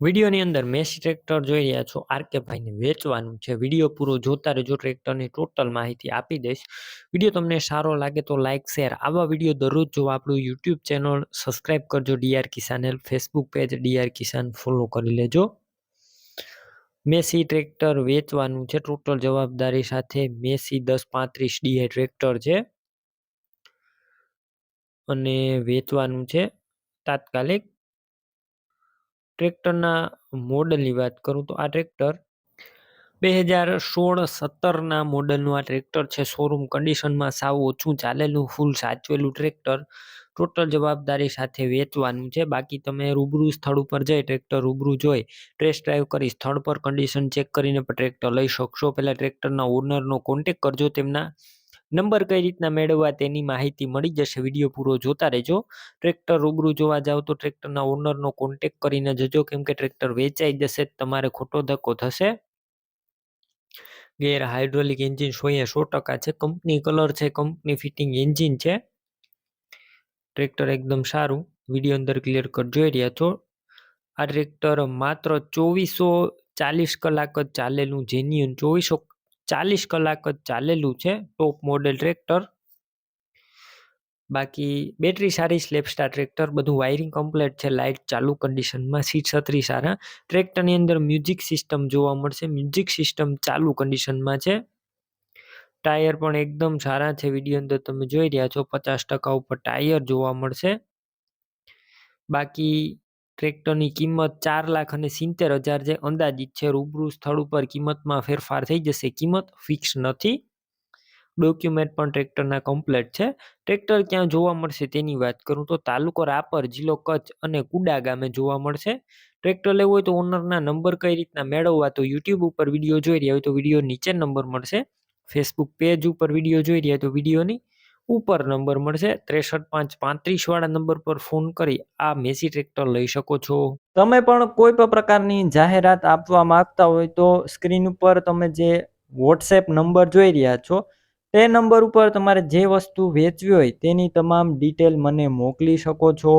વિડીયોની અંદર Massey tractor જોઈ રહ્યા છો. આરકે ભાઈને વેચવાનું છે. વીડિયો પૂરો જોતા રહેજો. ટ્રેક્ટરની ટોટલ માહિતી આપી દઈશ. વીડિયો તમને સારો લાગે તો લાઇક શેર. આવા વીડિયો દરરોજ જોવા આપણું યુટ્યુબ ચેનલ સબસ્ક્રાઇબ કરજો D R Kisan Facebook page D R Kisan follow કરી લેજો. મેસી ટ્રેક્ટર વેચવાનું છે. ટોટલ જવાબદારી સાથે મેસી દસ પાંત્રીસ ડીએ ટ્રેક્ટર છે. અને વેચવાનું છે તાત્કાલિક ટ્રેક્ટરના મોડલની વાત કરું તો આ ટ્રેક્ટર બે હજાર સોળ સત્તરના મોડલનું આ ટ્રેક્ટર છે. શોરૂમ કન્ડિશનમાં સાવ ઓછું ચાલેલું, ફૂલ સાચવેલું ટ્રેક્ટર. ટોટલ જવાબદારી સાથે વેચવાનું છે. બાકી તમે રૂબરૂ સ્થળ ઉપર જઈ ટ્રેક્ટર રૂબરૂ જોઈ, ટેસ્ટ ડ્રાઈવ કરી, સ્થળ પર કન્ડિશન ચેક કરીને પણ ટ્રેક્ટર લઈ શકશો. પહેલાં ટ્રેક્ટરના ઓનરનો કોન્ટેક કરજો તેમના નંબર કઈ રીતના મેળવવા તેની માહિતી મળી જશે વીડિયો પૂરો જોતા રહેજો. ટ્રેક્ટર રૂબરૂ જોવા જાઓ તો ટ્રેક્ટરના ઓનરનો કોન્ટેક કરીને જજો, કેમ કે ટ્રેક્ટર વેચાઈ જશે, તમારે ખોટો ધક્કો થશે. ગેર હાઇડ્રોલિક એન્જિન સોએ સો ટકા છે. કંપની કલર છે, કંપની ફિટિંગ એન્જિન છે. ટ્રેક્ટર એકદમ સારું. વીડિયો અંદર ક્લિયર કટ જોઈ રહ્યા છો? આ ટ્રેક્ટર માત્ર ચોવીસો ચાલીસ કલાક જ ચાલેલું જેન્યુન ચોવીસો ચાલીસ કલાક જ ચાલેલું છે ટોપ મોડેલ ટ્રેક્ટર બાકી બેટરી સારી સ્લેપસ્ટાર ટ્રેક્ટર બધું વાયરિંગ કમ્પ્લેટ છે લાઇટ ચાલુ કન્ડિશનમાં સીટ છત્રી સારા. ટ્રેક્ટરની અંદર મ્યુઝિક સિસ્ટમ જોવા મળશે મ્યુઝિક સિસ્ટમ ચાલુ કન્ડિશનમાં છે. ટાયર પણ એકદમ સારા છે વીડિયો અંદર તમે જોઈ રહ્યા છો, પચાસ ટકા ઉપર ટાયર જોવા મળશે. બાકી ટ્રેક્ટરની કિંમત ચાર લાખ અને સિત્તેર હજાર જે અંદાજિત છે, રૂબરૂ સ્થળ ઉપર કિંમતમાં ફેરફાર થઈ જશે. કિંમત ફિક્સ નથી. ડોક્યુમેન્ટ પણ ટ્રેક્ટરના કમ્પ્લેટ છે. ટ્રેક્ટર ક્યાં જોવા મળશે તેની વાત કરું તો તાલુકો રાપર, જિલ્લો કચ્છ અને કુડા ગામે જોવા મળશે. ટ્રેક્ટર લેવું હોય તો ઓનરના નંબર કઈ રીતના મેળવવા તો યુટ્યુબ ઉપર વીડિયો જોઈ રહ્યા હોય તો વીડિયો નીચે નંબર મળશે. ફેસબુક પેજ ઉપર વીડિયો જોઈ રહ્યા તો વિડીયોની ઉપર નંબર મળશે ત્રેસઠ પાંચ પાંત્રીસ વાળા નંબર પર ફોન કરી આ મેસી ટ્રેક્ટર લઈ શકો છો. તમે પણ કોઈ પણ પ્રકારની જાહેરાત આપવા માંગતા હોય તો સ્ક્રીન ઉપર તમે જે વોટ્સએપ નંબર જોઈ રહ્યા છો, તે નંબર ઉપર તમારે જે વસ્તુ વેચવી હોય તેની તમામ ડિટેલ મને મોકલી શકો છો.